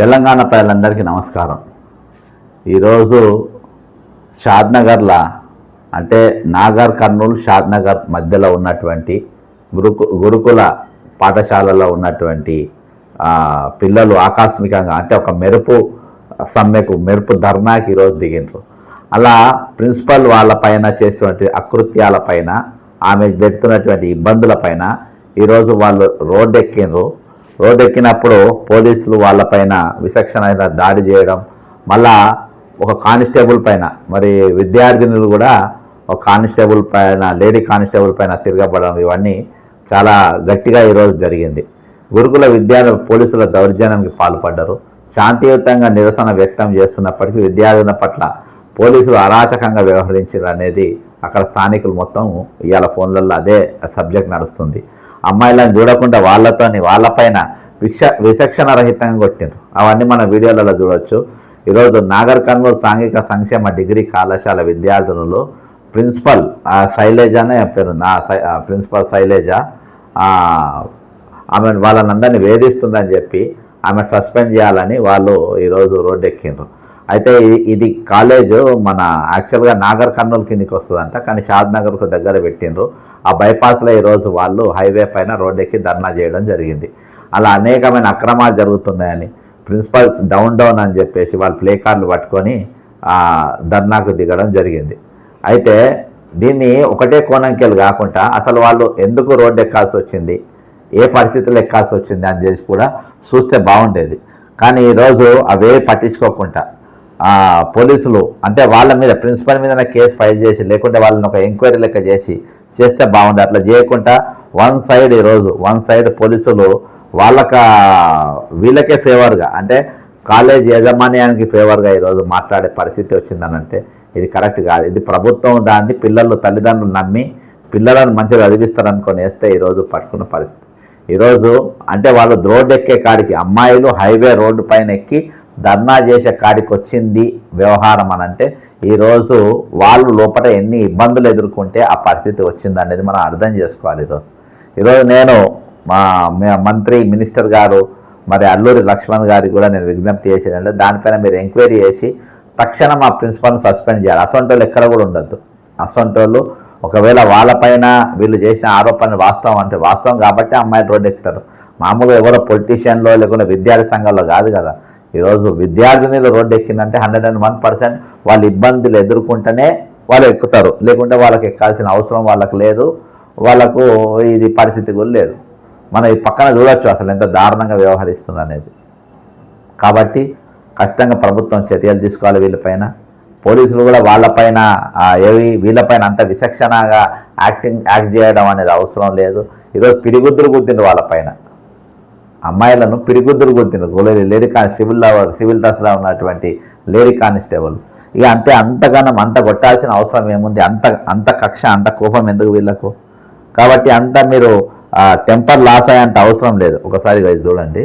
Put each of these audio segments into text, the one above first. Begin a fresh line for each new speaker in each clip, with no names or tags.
తెలంగాణ ప్రజలందరికీ నమస్కారం. ఈరోజు షాద్నగర్లా అంటే నాగర్ కర్నూలు షాద్నగర్ మధ్యలో ఉన్నటువంటి గురుకు గురుకుల పాఠశాలలో ఉన్నటువంటి పిల్లలు ఆకస్మికంగా అంటే ఒక మెరుపు సమ్మెకు మెరుపు ధర్నాకి ఈరోజు దిగిండ్రు. అలా ప్రిన్సిపల్ వాళ్ళ పైన చేసినటువంటి అకృత్యాల పైన ఆమె పెడుతున్నటువంటి ఇబ్బందుల పైన ఈరోజు వాళ్ళు రోడ్డు ఎక్కిండ్రు రోడ్డు ఎక్కినప్పుడు పోలీసులు వాళ్ళపైన విచక్షణ దాడి చేయడం మళ్ళా ఒక కానిస్టేబుల్ పైన మరి విద్యార్థినులు కూడా ఒక కానిస్టేబుల్ పైన లేడీ కానిస్టేబుల్ పైన తిరగబడడం ఇవన్నీ చాలా గట్టిగా ఈరోజు జరిగింది. గురుకుల విద్యార్థులు పోలీసుల దౌర్జన్యానికి పాల్పడ్డారు. శాంతియుతంగా నిరసన వ్యక్తం చేస్తున్నప్పటికీ విద్యార్థుల పట్ల పోలీసులు అరాచకంగా వ్యవహరించారు అనేది అక్కడ స్థానికులు మొత్తం ఇవాళ ఫోన్లలో అదే సబ్జెక్ట్ నడుస్తుంది. అమ్మాయిలను చూడకుండా వాళ్ళతోని వాళ్ళపైన విక్ష విచక్షణ రహితంగా కొట్టిండ్రు. అవన్నీ మన వీడియోలలో చూడొచ్చు. ఈరోజు నాగర్ కర్నూలు సాంఘిక సంక్షేమ డిగ్రీ కళాశాల విద్యార్థులు ప్రిన్సిపల్ శైలేజ అనే పేరు నా ప్రిన్సిపల్ శైలేజ ఆమె వాళ్ళనందరినీ వేధిస్తుందని చెప్పి ఆమె సస్పెండ్ చేయాలని వాళ్ళు ఈరోజు రోడ్డు ఎక్కిండ్రు అయితే ఇది- కాలేజు కాలేజ్ మన యాక్చువల్గా నాగర్ కర్నూలు కిందికి వస్తుందంట కానీ షాద్ నగర్కు దగ్గర పెట్టిండ్రు. ఆ బైపాస్లో ఈరోజు వాళ్ళు హైవే పైన రోడ్డెక్కి ధర్నా చేయడం జరిగింది. అలా అనేకమైన అక్రమాలు జరుగుతున్నాయని ప్రిన్సిపల్స్ డౌన్ డౌన్ అని చెప్పేసి వాళ్ళు ప్లే కార్డులు పట్టుకొని ధర్నాకు దిగడం జరిగింది. అయితే దీన్ని ఒకటే కోణంకెళ్ళి కాకుండా అసలు వాళ్ళు ఎందుకు రోడ్డు ఎక్కాల్సి వచ్చింది ఏ పరిస్థితుల్లో ఎక్కాల్సి వచ్చింది అని చెప్పి కూడా చూస్తే బాగుండేది. కానీ ఈరోజు అవే పట్టించుకోకుండా పోలీసులు అంటే వాళ్ళ మీద ప్రిన్సిపల్ మీద కేసు ఫైల్ చేసి లేకుంటే వాళ్ళని ఒక ఎంక్వైరీ లెక్క చేసి చేస్తే బాగుంది అట్లా చేయకుండా వన్ సైడ్ ఈరోజు వన్ సైడ్ పోలీసులు వాళ్ళక వీళ్ళకే ఫేవర్గా అంటే కాలేజ్ యాజమాన్యానికి ఫేవర్గా ఈరోజు మాట్లాడే పరిస్థితి వచ్చిందనంటే ఇది కరెక్ట్ కాదు. ఇది ప్రభుత్వం దాన్ని పిల్లలు తల్లిదండ్రులు నమ్మి పిల్లలను మంచిగా చదివిస్తారనుకొని వేస్తే ఈరోజు పట్టుకున్న పరిస్థితి. ఈరోజు అంటే వాళ్ళు రోడ్డు ఎక్కే కాడికి అమ్మాయిలు హైవే రోడ్డు పైన ఎక్కి ధర్నా చేసే కాడికి వచ్చింది వ్యవహారం అని అంటే ఈరోజు వాళ్ళు లోపల ఎన్ని ఇబ్బందులు ఎదుర్కొంటే ఆ పరిస్థితి వచ్చింది అనేది మనం అర్థం చేసుకోవాలి ఈరోజు. ఈరోజు నేను మా మంత్రి మినిస్టర్ గారు మరి అల్లూరి లక్ష్మణ్ గారికి కూడా నేను విజ్ఞప్తి చేసేదంటే దానిపైన మీరు ఎంక్వైరీ చేసి తక్షణం ఆ ప్రిన్సిపల్ని సస్పెండ్ చేయాలి. అసొంటోళ్ళు ఎక్కడ కూడా ఉండొద్దు. అసొంటోళ్ళు ఒకవేళ వాళ్ళపైన వీళ్ళు చేసిన ఆరోపణ వాస్తవం అంటే వాస్తవం కాబట్టి అమ్మాయిలు రోడ్డు ఎక్కుతారు. మామూలుగా ఎవరో పొలిటీషియన్లో లేకుండా విద్యార్థి సంఘంలో కాదు కదా. ఈరోజు విద్యార్థినిలు రోడ్డు ఎక్కిందంటే హండ్రెడ్ అండ్ వన్ పర్సెంట్ వాళ్ళు ఇబ్బందులు ఎదుర్కొంటేనే వాళ్ళు ఎక్కుతారు. లేకుంటే వాళ్ళకి ఎక్కాల్సిన అవసరం వాళ్ళకి లేదు. వాళ్ళకు ఇది పరిస్థితి కూడా లేదు. మనం ఈ పక్కన చూడొచ్చు అసలు ఎంత దారుణంగా వ్యవహరిస్తుంది అనేది కాబట్టి ఖచ్చితంగా ప్రభుత్వం చర్యలు తీసుకోవాలి వీళ్ళపైన. పోలీసులు కూడా వాళ్ళపైన ఏవి వీళ్ళపైన అంత విచక్షణగా యాక్టింగ్ యాక్ట్ చేయడం అనేది అవసరం లేదు. ఈరోజు పిడిగుద్దులు గుద్దిండ్రు వాళ్ళపైన. అమ్మాయిలను పిడిగుద్దులు గుద్దిన గోలేరి లేడీ కాని సివిల్ సివిల్ డ్రెస్లో ఉన్నటువంటి లేడీ కానిస్టేబుల్. ఇక అంతే అంతగానం అంత కొట్టాల్సిన అవసరం ఏముంది? అంత అంత కక్ష అంత కోపం ఎందుకు వీళ్ళకు? కాబట్టి అంత మీరు టెంపర్ లాస్ అయ్యేంత అవసరం లేదు. ఒకసారి చూడండి.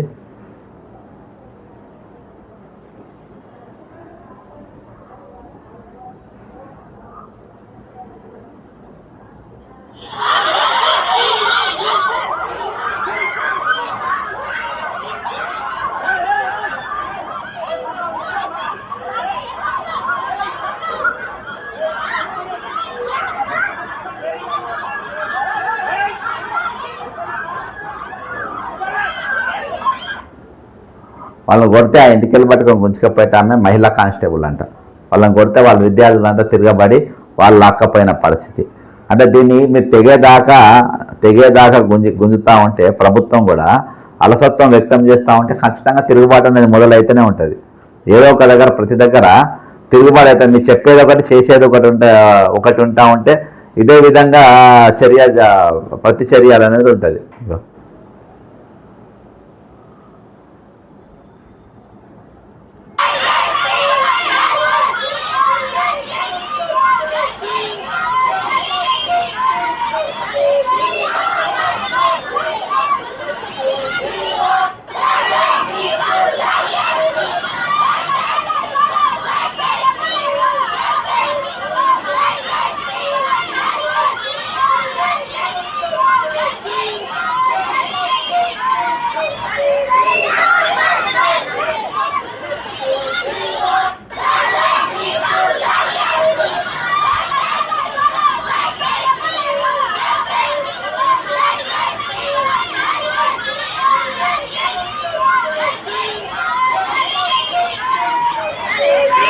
వాళ్ళని కొడితే ఆ ఇంటికి వెళ్ళి పట్టుకొని గుంజుకపోయేట ఆమె మహిళా కానిస్టేబుల్ అంట. వాళ్ళని కొడితే వాళ్ళ విద్యార్థులంతా తిరగబడి వాళ్ళు లాక్కపోయిన పరిస్థితి. అంటే దీన్ని మీరు తెగేదాకా తెగేదాకా గుంజి గుంజుతా ఉంటే ప్రభుత్వం కూడా అలసత్వం వ్యక్తం చేస్తూ ఉంటే ఖచ్చితంగా తిరుగుబాటు అనేది మొదలైతేనే ఉంటుంది. ఏదో ఒక దగ్గర ప్రతి దగ్గర తిరుగుబాటు అవుతుంది మీరు చెప్పేది ఒకటి చేసేది ఒకటి ఉంటే ఒకటి ఉంటా ఉంటే ఇదే విధంగా చర్య జ- ప్రతి చర్యలు అనేది ఉంటుంది.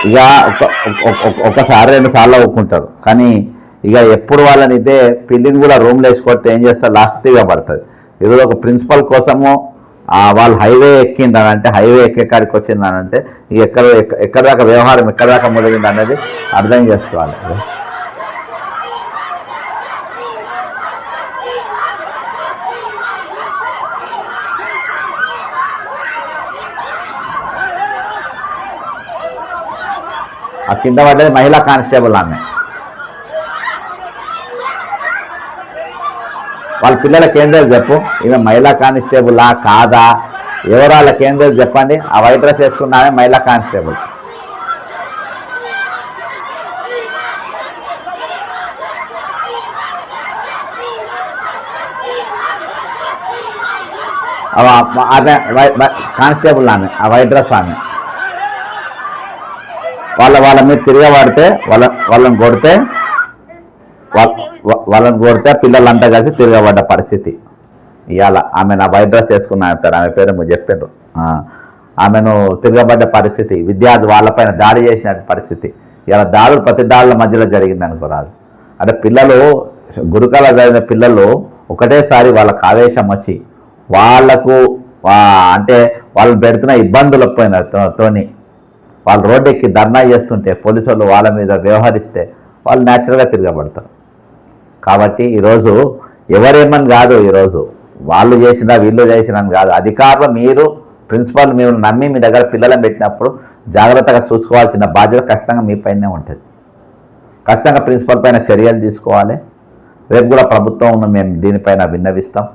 ఇక ఒక- ఒకసారి రెండు సార్లు ఒప్పుకుంటారు కానీ ఇక ఎప్పుడు వాళ్ళని అయితే పిల్లిని కూడా రూమ్లో వేసి ఏం చేస్తారు? లాస్ట్ తీగా పడుతుంది ఏదో ఒక ప్రిన్సిపల్ కోసము వాళ్ళు హైవే ఎక్కిందనంటే హైవే ఎక్కేకాడికి వచ్చిందనంటే ఇక ఎక్కడ ఎక్కడ దాకా వ్యవహారం ఎక్కడ దాకా మొదలైంది అనేది అర్థం చేసుకోవాలి. ఆ కింద పడ్డది మహిళా కానిస్టేబుల్ ఆమె. వాళ్ళ పిల్లలకి ఏం తెలుసు చెప్పు. ఈమె మహిళా కానిస్టేబులా? కాదా? ఎవరు వాళ్ళకి ఏం తెలుసు చెప్పండి. ఆ వైట్ డ్రెస్ వేసుకున్నామే మహిళా కానిస్టేబుల్. కానిస్టేబుల్ ఆమె ఆ వైట్ డ్రెస్ ఆమె. వాళ్ళ వాళ్ళ మీద తిరగబడితే వాళ్ళ వాళ్ళని కొడితే వాళ్ళని కొడితే పిల్లలంతా కలిసి తిరగబడ్డ పరిస్థితి. ఇవాళ ఆమె నా వైట్ డ్రెస్ వేసుకున్నా ఆమె పేరు ఆమె పేరు మీరు చెప్పారు ఆమెను తిరగబడ్డ పరిస్థితి. విద్యార్థి వాళ్ళపైన దాడి చేసిన పరిస్థితి. ఇలా దాడులు ప్రతి దాడుల మధ్యలో జరిగింది అనుకోరాదు. అంటే పిల్లలు గురుకాల చదివిన పిల్లలు ఒకటేసారి వాళ్ళకి ఆవేశం వచ్చి వాళ్ళకు అంటే వాళ్ళని పెడుతున్న ఇబ్బందుల పైన తో- తోని వాళ్ళు రోడ్డు ఎక్కి ధర్నా చేస్తుంటే పోలీసు వాళ్ళు వాళ్ళ మీద వ్యవహరిస్తే వాళ్ళు న్యాచురల్గా తిరగబడతారు. కాబట్టి ఈరోజు ఎవరేమని కాదు ఈరోజు. వాళ్ళు చేసినా వీళ్ళు చేసినా అని కాదు. అధికారులు మీరు ప్రిన్సిపాల్ మీరు నమ్మి మీ దగ్గర పిల్లలను పెట్టినప్పుడు జాగ్రత్తగా చూసుకోవాల్సిన బాధ్యత ఖచ్చితంగా మీ పైనే ఉంటుంది. ఖచ్చితంగా ప్రిన్సిపల్ పైన చర్యలు తీసుకోవాలి. రేపు కూడా ప్రభుత్వం మేము దీనిపైన విన్నవిస్తాం.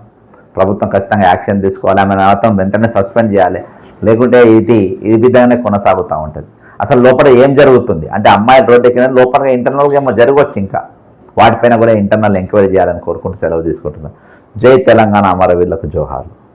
ప్రభుత్వం ఖచ్చితంగా యాక్షన్ తీసుకోవాలి. ఆమె అర్థం వెంటనే సస్పెండ్ చేయాలి. లేకుంటే ఇది ఇది విధంగానే కొనసాగుతూ ఉంటుంది. అసలు లోపల ఏం జరుగుతుంది? అంటే అమ్మాయి రోడ్డు ఎక్కిన లోపల ఇంటర్నల్గా ఏమో జరగవచ్చు ఇంకా. వాటిపైన కూడా ఇంటర్నల్ ఎంక్వైరీ చేయాలని కోరుకుంటూ సెలవు తీసుకుంటున్నాను. జై తెలంగాణ అమరవీరులకు జోహార్లు.